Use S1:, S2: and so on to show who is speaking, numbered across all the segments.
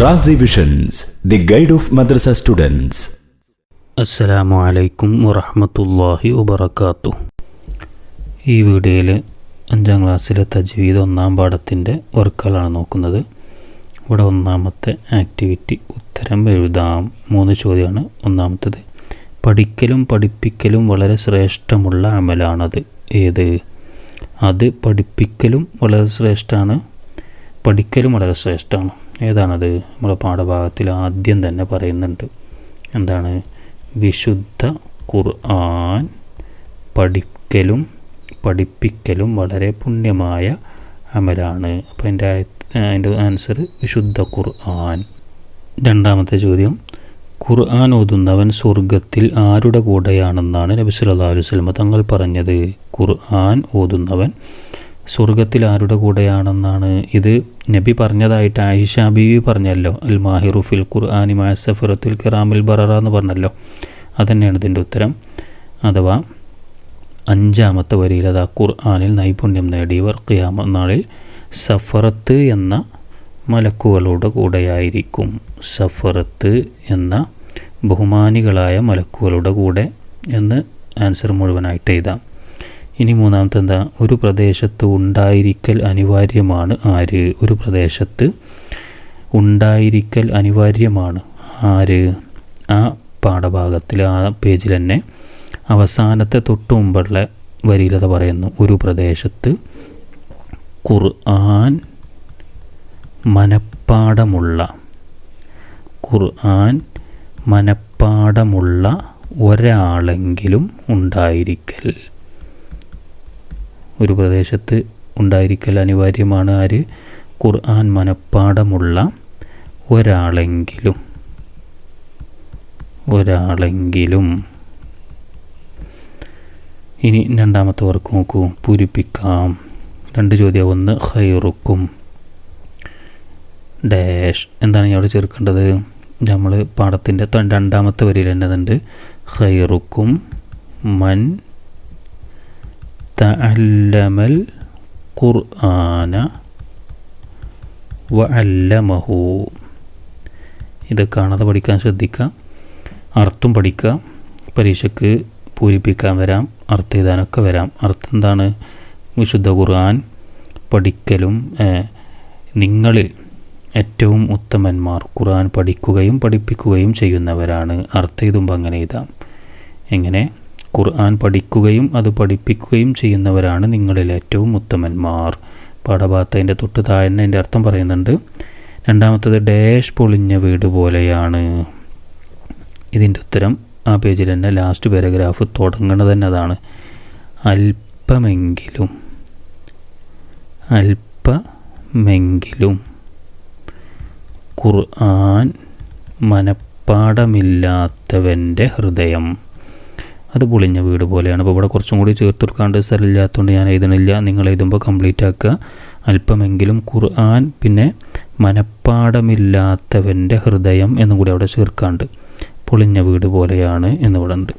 S1: Razi visions the guide of madrasa students
S2: അസ്സലാമു അലൈക്കും വറഹമത്തല്ലാഹി വബർക്കാത്തു ഈ വീഡിയോയിൽ അഞ്ചാം ക്ലാസ്സിലെ തജ്വീദ് ഒന്നാം പാഠത്തിന്റെ വർക്കുകളാണ് നോക്കുന്നത്. ഇവിടെ ഒന്നാമത്തെ ആക്ടിവിറ്റി ഉത്തരം എഴുതാം. മൂന്ന് ചോദ്യമാണ്. ഒന്നാമത്തത് പഠിക്കലും പഠിപ്പിക്കലും വളരെ ശ്രേഷ്ഠമുള്ള അമലാണത്. ഏത്? അത് പഠിപ്പിക്കലും വളരെ ശ്രേഷ്ഠമാണ് പഠിക്കലും വളരെ ശ്രേഷ്ഠമാണ് ഏതാണത്? നമ്മുടെ പാഠഭാഗത്തിൽ ആദ്യം തന്നെ പറയുന്നുണ്ട്. എന്താണ്? വിശുദ്ധ ഖുർആൻ പഠിക്കലും പഠിപ്പിക്കലും വളരെ പുണ്യമായ അമലാണ്. അപ്പോൾ എന്റെ അതിന്റെ ആൻസർ വിശുദ്ധ ഖുർആൻ. രണ്ടാമത്തെ ചോദ്യം. ഖുർആൻ ഓതുന്നവൻ സ്വർഗത്തിൽ ആരുടെ കൂടെയാണെന്നാണ് നബി അലൈഹി വസല്ലം തങ്ങൾ പറഞ്ഞത്. ഖുർആൻ ഓതുന്നവൻ സ്വർഗത്തിൽ ആരുടെ കൂടെയാണെന്നാണ് ഇത് നബി പറഞ്ഞതായിട്ട് ആയിഷ ബീവി പറഞ്ഞല്ലോ. അൽ മാഹിറു ഫിൽ ഖുർആാനി മാസഫിറത്തുൽ കിറാമിൽ ബററ എന്ന് പറഞ്ഞല്ലോ. അതന്നെയാണ് ഇതിന്റെ ഉത്തരം. അഥവാ അഞ്ചാമത്തെ വരിയിൽ അതാ ഖുർആാനിൽ നൈപുണ്യം നേടിയവർ ഖിയാമ നാളിൽ സഫറത്ത് എന്ന മലക്കുകളുടെ കൂടെയായിരിക്കും. സഫറത്ത് എന്ന ബഹുമാനികളായ മലക്കുകളുടെ കൂടെ എന്ന് ആൻസർ മുഴുവനായിട്ട് എഴുതാം. ഇനി മൂന്നാമത്തെ എന്താ? ഒരു പ്രദേശത്ത് ഉണ്ടായിരിക്കൽ അനിവാര്യമാണ്. ആര്? ഒരു പ്രദേശത്ത് ഉണ്ടായിരിക്കൽ അനിവാര്യമാണ്. ആര്? ആ പാഠഭാഗത്തിൽ ആ പേജിൽ തന്നെ അവസാനത്തെ തൊട്ട് മുമ്പുള്ള വരിയിലത പറയുന്നു. ഒരു പ്രദേശത്ത് ഖുർആൻ മനപ്പാടമുള്ള ഖുർആൻ മനപ്പാടമുള്ള ഒരാളെങ്കിലും ഉണ്ടായിരിക്കൽ ഒരു പ്രദേശത്ത് ഉണ്ടായിരിക്കൽ അനിവാര്യമാണ്. ആര്? ഖുർആൻ മനഃപ്പാടമുള്ള ഒരാളെങ്കിലും. ഒരാളെങ്കിലും. ഇനി രണ്ടാമത്തെ വർക്ക് നോക്കൂ. പൂരിപ്പിക്കാം. രണ്ട് ചോദ്യം. ഒന്ന് ഹൈറുക്കും ഡാഷ്. എന്താണ് ഇവിടെ ചേർക്കേണ്ടത്? നമ്മൾ പാഠത്തിന്റെ രണ്ടാമത്തെ വരിയിൽ എന്നതുണ്ട് ഹൈറുക്കും മൻ തഅല്ലമൽ ഖുർആന വഅല്ലമഹു ഇത് കാണാതെ പഠിക്കാൻ ശ്രദ്ധിക്കുക. അർത്ഥം പഠിക്കുക. പരീക്ഷയ്ക്ക് പൂരിപ്പിക്കാൻ വരാം. അർത്ഥം എഴുതാനൊക്കെ വരാം. അർത്ഥം എന്താണ്? വിശുദ്ധ ഖുർആൻ പഠിക്കലും നിങ്ങളിൽ ഏറ്റവും ഉത്തമന്മാർ ഖുർആൻ പഠിക്കുകയും പഠിപ്പിക്കുകയും ചെയ്യുന്നവരാണ്. അർത്ഥം എഴുതുമ്പോൾ അങ്ങനെ എഴുതാം. എങ്ങനെ? ഖുർആൻ പഠിക്കുകയും അത് പഠിപ്പിക്കുകയും ചെയ്യുന്നവരാണ് നിങ്ങളിൽ ഏറ്റവും ഉത്തമന്മാർ. പാഠഭാഗത്തതിന്റെ തൊട്ട് താഴ്ന്ന എന്റെ അർത്ഥം പറയുന്നുണ്ട്. രണ്ടാമത്തത് ഡാഷ് പൊളിഞ്ഞ വീട് പോലെയാണ്. ഇതിന്റെ ഉത്തരം ആ പേജിൽ തന്നെ ലാസ്റ്റ് പാരഗ്രാഫ് തുടങ്ങുന്നത് തന്നെ അതാണ്. അല്പമെങ്കിലും. അല്പമെങ്കിലും. ഖുർആൻ മനപ്പാടമില്ലാത്തവന്റെ ഹൃദയം. അത് പൊളിഞ്ഞ വീട് പോലെയാണ്. അപ്പോൾ ഇവിടെ കുറച്ചും കൂടി ചേർത്ത് കൊടുക്കാണ്ട് സ്ഥലമില്ലാത്തതുകൊണ്ട് ഞാൻ എഴുതണില്ല. നിങ്ങൾ എഴുതുമ്പോൾ കംപ്ലീറ്റ് ആക്കുക. അല്പമെങ്കിലും ഖുർആൻ പിന്നെ മനപ്പാടമില്ലാത്തവന്റെ ഹൃദയം എന്നും കൂടി അവിടെ ചേർക്കാണ്ട് പൊളിഞ്ഞ വീട് പോലെയാണ് എന്നിവിടെ ഉണ്ട്.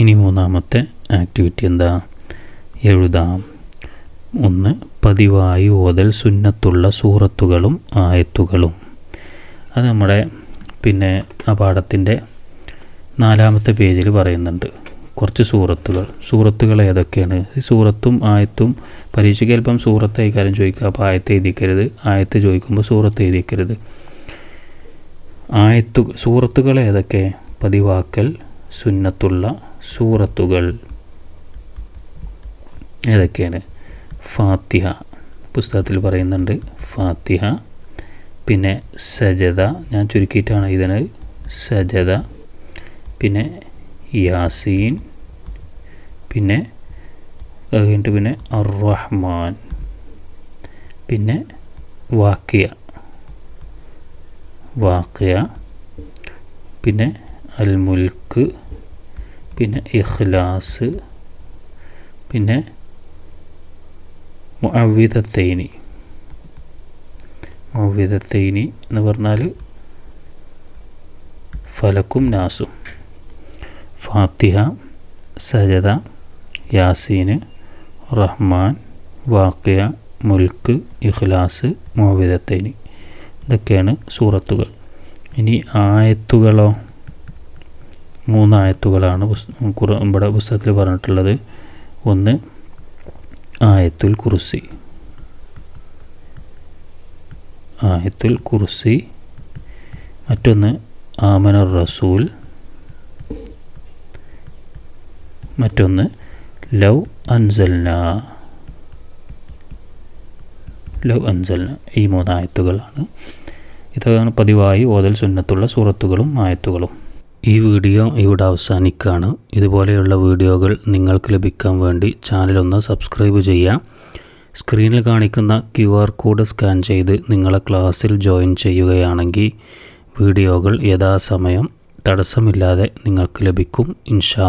S2: ഇനി മൂന്നാമത്തെ ആക്ടിവിറ്റി എന്താ? എഴുതാം. ഒന്ന് പതിവായി ഓതൽ സുന്നത്തുള്ള സൂറത്തുകളും ആയത്തുകളും. അത് നമ്മുടെ പിന്നെ ആ പാഠത്തിന്റെ നാലാമത്തെ പേജിൽ പറയുന്നുണ്ട്. കുറച്ച് സൂറത്തുകൾ. സൂറത്തുകൾ ഏതൊക്കെയാണ്? സൂറത്തും ആയത്തും പരീക്ഷയ്ക്ക് അല്പം സൂറത്ത് കൈകാര്യം ചോദിക്കുക. അപ്പോൾ ആയത്ത് എഴുതിക്കരുത്. ആയത്ത് ചോദിക്കുമ്പോൾ സൂറത്ത് എഴുതിക്കരുത്. ആയത്തു സൂറത്തുകൾ ഏതൊക്കെ? പതിവാക്കൽ സുന്നത്തുള്ള സൂറത്തുകൾ ഏതൊക്കെയാണ്? ഫാത്തിഹ പുസ്തകത്തിൽ പറയുന്നുണ്ട്. ഫാത്തിഹ പിന്നെ സജത ഞാൻ ചുരുക്കിയിട്ടാണ് ഇതിന് സജദ പിന്നെ യാസീൻ പിന്നെ കഴിഞ്ഞിട്ട് പിന്നെ അറഹ്മാൻ പിന്നെ വാക്കിയ വാക്കിയ പിന്നെ അൽ മുൽക്ക് പിന്നെ ഇഖ്ലാസ് പിന്നെ മുഅവിദത്തൈനി മുഅവിദത്തൈനി എന്ന് പറഞ്ഞാൽ ഫലക്കും നാസും. ഫാത്തിഹ സജദ യാസീന് റഹ്മാൻ വാക്കിയ മുൽക്ക് ഇഖ്ലാസ് മുഅവിദത്തൈനി ഇതൊക്കെയാണ് സൂറത്തുകൾ. ഇനി ആയത്തുകളോ? മൂന്നായത്തുകളാണ് കുറ ഇവിടെ പുസ്തകത്തിൽ പറഞ്ഞിട്ടുള്ളത്. ഒന്ന് ആയത്തുൽ കുർസി. ആയത്തുൽ കുർസി. മറ്റൊന്ന് ആമനർ റസൂൽ. മറ്റൊന്ന് ലൗ അൻസൽന. ലൗ അൻസൽന ഈ മൂന്ന് ആയത്തുകളാണ്. ഇതാണ് പതിവായി ഓതൽ സുന്നത്തുള്ള സൂറത്തുകളും ആയത്തുകളും. ഈ വീഡിയോ ഇവിടെ അവസാനിക്കുകയാണ്. ഇതുപോലെയുള്ള വീഡിയോകൾ നിങ്ങൾക്ക് ലഭിക്കാൻ വേണ്ടി ചാനലൊന്ന് സബ്സ്ക്രൈബ് ചെയ്യുക. സ്ക്രീനിൽ കാണിക്കുന്ന ക്യു ആർ കോഡ് സ്കാൻ ചെയ്ത് നിങ്ങളെ ക്ലാസ്സിൽ ജോയിൻ ചെയ്യുകയാണെങ്കിൽ വീഡിയോകൾ യഥാസമയം തടസ്സമില്ലാതെ നിങ്ങൾക്ക് ലഭിക്കും ഇൻഷാ